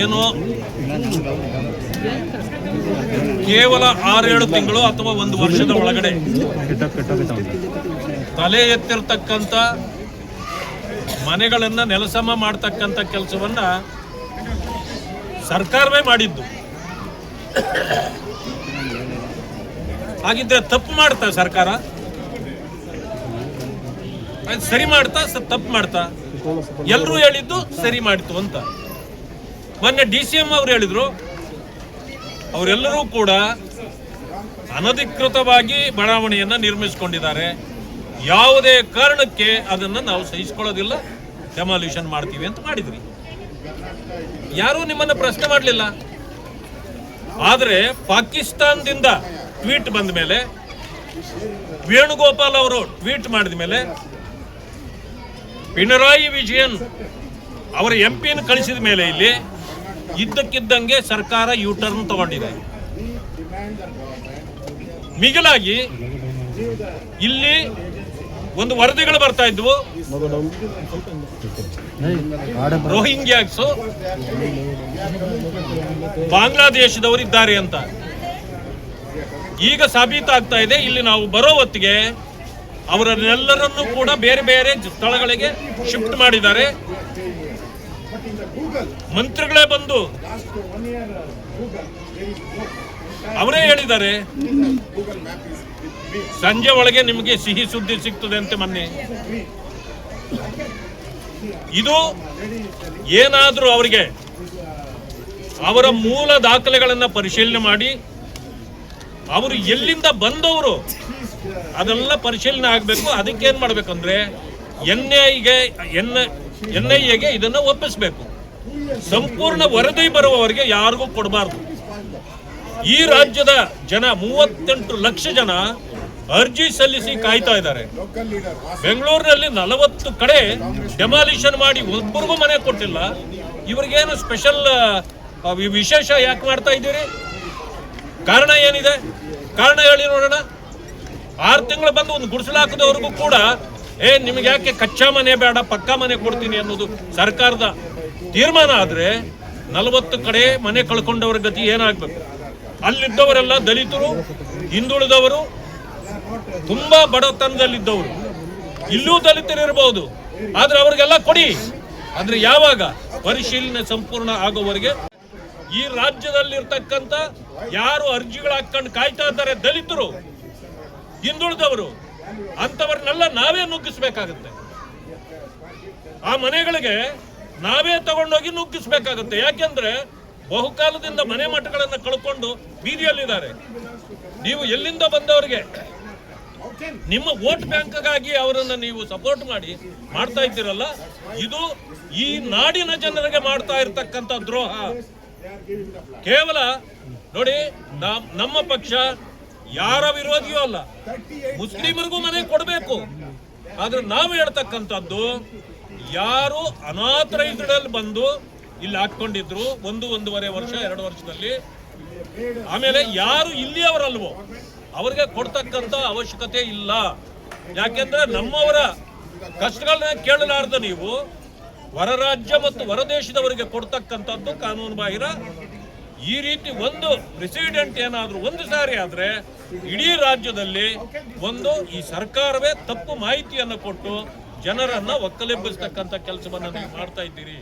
ಏನು? ಕೇವಲ ಆರೇಳು ತಿಂಗಳು ಅಥವಾ ಒಂದು ವರ್ಷದ ಒಳಗಡೆ. ತಲೆ ಎತ್ತಿರ್ತಕ್ಕಂಥ ಮನೆಗಳನ್ನು ನೆಲಸಮ ಮಾಡ್ತಕ್ಕಂಥ ಕೆಲಸವನ್ನ ಸರ್ಕಾರವೇ ಮಾಡಿದ್ದು. ಹಾಗಿದ್ರೆ ತಪ್ಪು ಮಾಡ್ತಾ ಸರ್ಕಾರ? ಸರಿ ಮಾಡ್ತಾ ತಪ್ಪು ಮಾಡ್ತಾ? ಎಲ್ಲರೂ ಹೇಳಿದ್ದು ಸರಿ ಮಾಡಿತು ಅಂತ. ಮೊನ್ನೆ ಡಿ ಸಿ ಎಂ ಅವ್ರು ಹೇಳಿದ್ರು, ಅವರೆಲ್ಲರೂ ಕೂಡ ಅನಧಿಕೃತವಾಗಿ ಬಡಾವಣೆಯನ್ನ ನಿರ್ಮಿಸಿಕೊಂಡಿದ್ದಾರೆ. ಯಾವುದೇ ಕಾರಣಕ್ಕೆ ಅದನ್ನು ನಾವು ಸಹಿಸ್ಕೊಳ್ಳೋದಿಲ್ಲ ಡೆಮಾಲ್ಯೂಷನ್ ಮಾಡ್ತೀವಿ ಅಂತ ಮಾಡಿದ್ರಿ ಯಾರೂ ನಿಮ್ಮನ್ನು ಪ್ರಶ್ನೆ ಮಾಡಲಿಲ್ಲ. ಆದರೆ ಪಾಕಿಸ್ತಾನದಿಂದ ಟ್ವೀಟ್ ಬಂದ ಮೇಲೆ ವೇಣುಗೋಪಾಲ್ ಅವರು ಟ್ವೀಟ್ ಮಾಡಿದ ಮೇಲೆ ಪಿಣರಾಯಿ ವಿಜಯನ್ ಅವರ ಎಂ ಪಿಯನ್ನು ಕಳಿಸಿದ ಮೇಲೆ ಇಲ್ಲಿ ಇದ್ದಕ್ಕಿದ್ದಂಗೆ ಸರ್ಕಾರ ಯು ಟರ್ನ್ ತಗೊಂಡಿದೆ. ಮಿಗಿಲಾಗಿ ಇಲ್ಲಿ ಒಂದು ವರದಿಗಳು ಬರ್ತಾ ಇದ್ವು. ರೋಹಿಂಗ್ಯಾಕ್ಸ್ ಬಾಂಗ್ಲಾದೇಶದವರು ಇದ್ದಾರೆ ಅಂತ. ಈಗ ಸಾಬೀತಾಗ್ತಾ ಇದೆ. ಇಲ್ಲಿ ನಾವು ಬರೋ ಹೊತ್ತಿಗೆ ಅವರನ್ನೆಲ್ಲರನ್ನೂ ಕೂಡ ಬೇರೆ ಬೇರೆ ಸ್ಥಳಗಳಿಗೆ ಶಿಫ್ಟ್ ಮಾಡಿದ್ದಾರೆ. ಮಂತ್ರಿಗಳೇ ಬಂದು ಅವರೇ ಹೇಳಿದ್ದಾರೆ. ಸಂಜೆ ಒಳಗೆ ನಿಮಗೆ ಸಿಹಿ ಸುದ್ದಿ ಸಿಗ್ತದೆ ಅಂತ ಮೊನ್ನೆ. ಇದು ಏನಾದರೂ ಅವರಿಗೆ ಅವರ ಮೂಲ ದಾಖಲೆಗಳನ್ನು ಪರಿಶೀಲನೆ ಮಾಡಿ, ಅವರು ಎಲ್ಲಿಂದ ಬಂದವರು ಅದೆಲ್ಲ ಪರಿಶೀಲನೆ ಆಗಬೇಕು. ಅದಕ್ಕೆ ಏನು ಮಾಡಬೇಕಂದ್ರೆ, ಎನ್ ಐಗೆ ಎನ್ ಎನ್ ಐ ಎಗೆ ಇದನ್ನು ಒಪ್ಪಿಸಬೇಕು. ಸಂಪೂರ್ಣ ವರದಿ ಬರುವವರಿಗೆ ಯಾರಿಗೂ ಕೊಡಬಾರ್ದು. ಈ ರಾಜ್ಯದ ಜನ, ಮೂವತ್ತೆಂಟು ಲಕ್ಷ ಜನ ಅರ್ಜಿ ಸಲ್ಲಿಸಿ ಕಾಯ್ತಾ ಇದ್ದಾರೆ. ಬೆಂಗಳೂರಿನಲ್ಲಿ ನಲವತ್ತು ಕಡೆ ಡೆಮಾಲಿಷನ್ ಮಾಡಿ ಒಬ್ಬರಿಗೂ ಮನೆ ಕೊಟ್ಟಿಲ್ಲ. ಇವ್ರಿಗೇನು ಸ್ಪೆಷಲ್ ವಿಶೇಷ ಯಾಕೆ ಮಾಡ್ತಾ ಇದ್ದೀರಿ? ಕಾರಣ ಏನಿದೆ? ಕಾರಣ ಹೇಳಿ ನೋಡೋಣ. ಆರು ತಿಂಗಳು ಬಂದು ಒಂದು ಗುಡಿಸಲು ಹಾಕಿದವ್ರಿಗೂ ಕೂಡ, ಏ, ನಿಮ್ಗೆ ಯಾಕೆ ಕಚ್ಚಾ ಮನೆ ಬೇಡ, ಪಕ್ಕಾ ಮನೆ ಕೊಡ್ತೀನಿ ಅನ್ನೋದು ಸರ್ಕಾರದ ತೀರ್ಮಾನ ಆದ್ರೆ ನಲವತ್ತು ಕಡೆ ಮನೆ ಕಳ್ಕೊಂಡವರ ಗತಿ ಏನಾಗ್ಬೇಕು? ಅಲ್ಲಿದ್ದವರೆಲ್ಲ ದಲಿತರು, ಹಿಂದುಳಿದವರು, ತುಂಬಾ ಬಡತನದಲ್ಲಿದ್ದವರು. ಇಲ್ಲೂ ದಲಿತರಿರಬಹುದು ಆದ್ರೆ ಅವ್ರಿಗೆಲ್ಲ ಕೊಡಿ. ಅಂದ್ರೆ ಯಾವಾಗ? ಪರಿಶೀಲನೆ ಸಂಪೂರ್ಣ ಆಗೋವರೆಗೆ. ಈ ರಾಜ್ಯದಲ್ಲಿರ್ತಕ್ಕಂಥ ಯಾರು ಅರ್ಜಿಗಳು ಹಾಕೊಂಡು ಕಾಯ್ತಾ ಇದ್ದಾರೆ ದಲಿತರು ಹಿಂದುಳಿದವರು, ಅಂಥವ್ರನ್ನೆಲ್ಲ ನಾವೇ ನುಗ್ಗಿಸ್ಬೇಕಾಗುತ್ತೆ. ಆ ಮನೆಗಳಿಗೆ ನಾವೇ ತಗೊಂಡೋಗಿ ನುಗ್ಗಿಸ್ಬೇಕಾಗತ್ತೆ. ಯಾಕೆಂದ್ರೆ ಬಹುಕಾಲದಿಂದ ಮನೆ ಮಠಗಳನ್ನ ಕಳ್ಕೊಂಡು ಬೀದಿಯಲ್ಲಿದ್ದಾರೆ. ನೀವು ಎಲ್ಲಿಂದ ಬಂದವರಿಗೆ ನಿಮ್ಮ ವೋಟ್ ಬ್ಯಾಂಕ್ಗಾಗಿ ಅವರನ್ನು ನೀವು ಸಪೋರ್ಟ್ ಮಾಡಿ ಮಾಡ್ತಾ ಇದ್ದೀರಲ್ಲ, ಇದು ಈ ನಾಡಿನ ಜನರಿಗೆ ಮಾಡ್ತಾ ಇರ್ತಕ್ಕಂಥ ದ್ರೋಹ. ಕೇವಲ ನೋಡಿ ನಮ್- ನಮ್ಮ ಪಕ್ಷ ಯಾರ ವಿರೋಧಿಯೂ ಅಲ್ಲ. ಮುಸ್ಲಿಮರಿಗೂ ಮನೆ ಕೊಡಬೇಕು. ಆದ್ರೆ ನಾವು ಹೇಳ್ತಕ್ಕಂಥದ್ದು, ಯಾರು ಅನಾಥರೈಸ್ಡ್ರಲ್ಲಿ ಬಂದು ಇಲ್ಲಿ ಹಾಕೊಂಡಿದ್ರು ಒಂದು, ಒಂದೂವರೆ ವರ್ಷ, ಎರಡು ವರ್ಷದಲ್ಲಿ, ಆಮೇಲೆ ಯಾರು ಇಲ್ಲಿಯವರಲ್ವೋ, ಅವ್ರಿಗೆ ಕೊಡ್ತಕ್ಕಂಥ ಅವಶ್ಯಕತೆ ಇಲ್ಲ. ಯಾಕೆಂದ್ರೆ ನಮ್ಮವರ ಕಷ್ಟಗಳನ್ನ ಕೇಳಲಾರ್ದ ನೀವು, ಹೊರ ರಾಜ್ಯ ಮತ್ತು ಹೊರದೇಶದವರಿಗೆ ಕೊಡ್ತಕ್ಕಂಥದ್ದು ಕಾನೂನು ಬಾಹಿರ. ಈ ರೀತಿ ಒಂದು ಪ್ರೆಸಿಡೆಂಟ್ ಏನಾದರೂ, ಒಂದು ಸಾರಿ ಆದ್ರೆ ಇಡೀ ರಾಜ್ಯದಲ್ಲಿ ಒಂದು, ಈ ಸರ್ಕಾರವೇ ತಪ್ಪು ಮಾಹಿತಿಯನ್ನು ಕೊಟ್ಟು ಜನರನ್ನ ಒಕ್ಕಲೆಬ್ಬಿಸ್ತಕ್ಕಂಥ ಕೆಲಸವನ್ನು ನೀವು ಮಾಡ್ತಾ ಇದ್ದೀರಿ.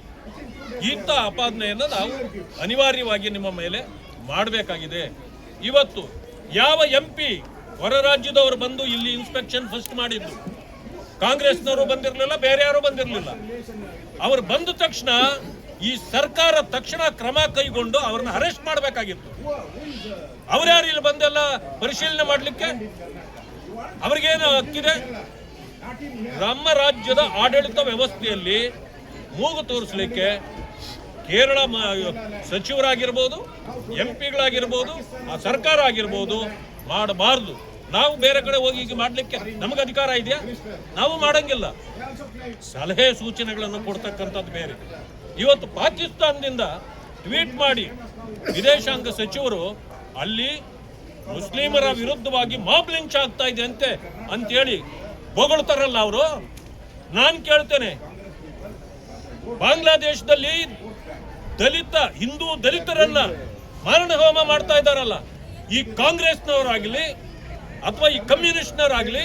ಇಂಥ ಆಪಾದನೆಯನ್ನು ನಾವು ಅನಿವಾರ್ಯವಾಗಿ ನಿಮ್ಮ ಮೇಲೆ ಮಾಡಬೇಕಾಗಿದೆ. ಇವತ್ತು ಯಾವ ಎಂ ಪಿ ಹೊರ ರಾಜ್ಯದವರು ಬಂದು ಇಲ್ಲಿ ಇನ್ಸ್ಪೆಕ್ಷನ್ ಫಸ್ಟ್ ಮಾಡಿದ್ರು ಕಾಂಗ್ರೆಸ್ನವರು ಬಂದಿರಲಿಲ್ಲ, ಬೇರೆ ಯಾರು ಬಂದಿರಲಿಲ್ಲ. ಅವರು ಬಂದ ತಕ್ಷಣ ಈ ಸರ್ಕಾರ ತಕ್ಷಣ ಕ್ರಮ ಕೈಗೊಂಡು ಅವ್ರನ್ನ ಅರೆಸ್ಟ್ ಮಾಡಬೇಕಾಗಿತ್ತು. ಅವ್ರ್ಯಾರು ಇಲ್ಲಿ ಬಂದೆಲ್ಲ ಪರಿಶೀಲನೆ ಮಾಡಲಿಕ್ಕೆ ಅವ್ರಿಗೇನು ಹಕ್ಕಿದೆ? ನಮ್ಮ ರಾಜ್ಯದ ಆಡಳಿತ ವ್ಯವಸ್ಥೆಯಲ್ಲಿ ಮೂಗು ತೋರಿಸಲಿಕ್ಕೆ ಕೇರಳ ಸಚಿವರಾಗಿರ್ಬೋದು ಎಂ ಪಿಗಳಾಗಿರ್ಬೋದು ಆ ಸರ್ಕಾರ ಆಗಿರ್ಬೋದು ಮಾಡಬಾರ್ದು. ನಾವು ಬೇರೆ ಕಡೆ ಹೋಗಿ ಈಗ ಮಾಡಲಿಕ್ಕೆ ನಮಗೆ ಅಧಿಕಾರ ಇದೆಯಾ? ನಾವು ಮಾಡಂಗಿಲ್ಲ. ಸಲಹೆ ಸೂಚನೆಗಳನ್ನು ಕೊಡ್ತಕ್ಕಂಥದ್ದು ಬೇರೆ. ಇವತ್ತು ಪಾಕಿಸ್ತಾನದಿಂದ ಟ್ವೀಟ್ ಮಾಡಿ ವಿದೇಶಾಂಗ ಸಚಿವರು ಅಲ್ಲಿ ಮುಸ್ಲಿಮರ ವಿರುದ್ಧವಾಗಿ ಮಾಬ್ ಲಿಂಚ್ ಆಗ್ತಾ ಇದೆ ಅಂತೆ ಅಂತೇಳಿ ಹೊಗಳ್ತಾರಲ್ಲ ಅವರು. ನಾನು ಕೇಳ್ತೇನೆ. ಬಾಂಗ್ಲಾದೇಶದಲ್ಲಿ ದಲಿತ, ಹಿಂದೂ ದಲಿತರನ್ನ ಮಾರಣ ಹೋಮ ಮಾಡ್ತಾ ಇದ್ದಾರಲ್ಲ. ಈ ಕಾಂಗ್ರೆಸ್ನವರಾಗ್ಲಿ ಅಥವಾ ಈ ಕಮ್ಯುನಿಸ್ಟ್ನವರಾಗಲಿ,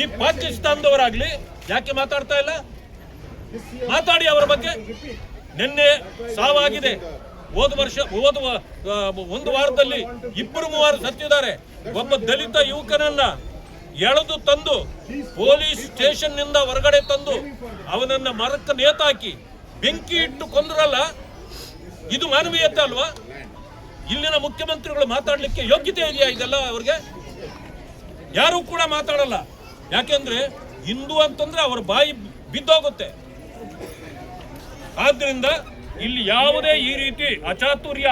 ಈ ಪಾಕಿಸ್ತಾನದವರಾಗ್ಲಿ ಯಾಕೆ ಮಾತಾಡ್ತಾ ಇಲ್ಲ? ಮಾತಾಡಿ ಅವರ ಬಗ್ಗೆ. ನಿನ್ನೆ ಸಾವಾಗಿದೆ. ಹೋದ ವರ್ಷ, ಹೋದ ಒಂದು ವಾರದಲ್ಲಿ ಇಬ್ಬರು ಮೂವರು ಸತ್ತಿದ್ದಾರೆ. ಒಬ್ಬ ದಲಿತ ಯುವಕನನ್ನ ಎಳೆದು ತಂದು ಪೊಲೀಸ್ ಸ್ಟೇಷನ್ನಿಂದ ಹೊರಗಡೆ ತಂದು ಅವನನ್ನ ಮರಕ್ಕೆ ನೇತಾಕಿ ಬೆಂಕಿ ಇಟ್ಟು ಕೊಂದ್ರಲ್ಲ, ಇದು ಮಾನವೀಯತೆ ಅಲ್ವಾ? ಇಲ್ಲಿನ ಮುಖ್ಯಮಂತ್ರಿಗಳು ಮಾತಾಡಲಿಕ್ಕೆ ಯೋಗ್ಯತೆ ಇದೆಯಾ ಇದೆಲ್ಲ ಅವ್ರಿಗೆ? ಯಾರು ಕೂಡ ಮಾತಾಡಲ್ಲ. ಯಾಕೆಂದ್ರೆ ಹಿಂದೂ ಅಂತಂದ್ರೆ ಅವ್ರ ಬಾಯಿ ಬಿದ್ದೋಗುತ್ತೆ. ಆದ್ರಿಂದ ಇಲ್ಲಿ ಯಾವುದೇ ಈ ರೀತಿ ಅಚಾತುರ್ಯ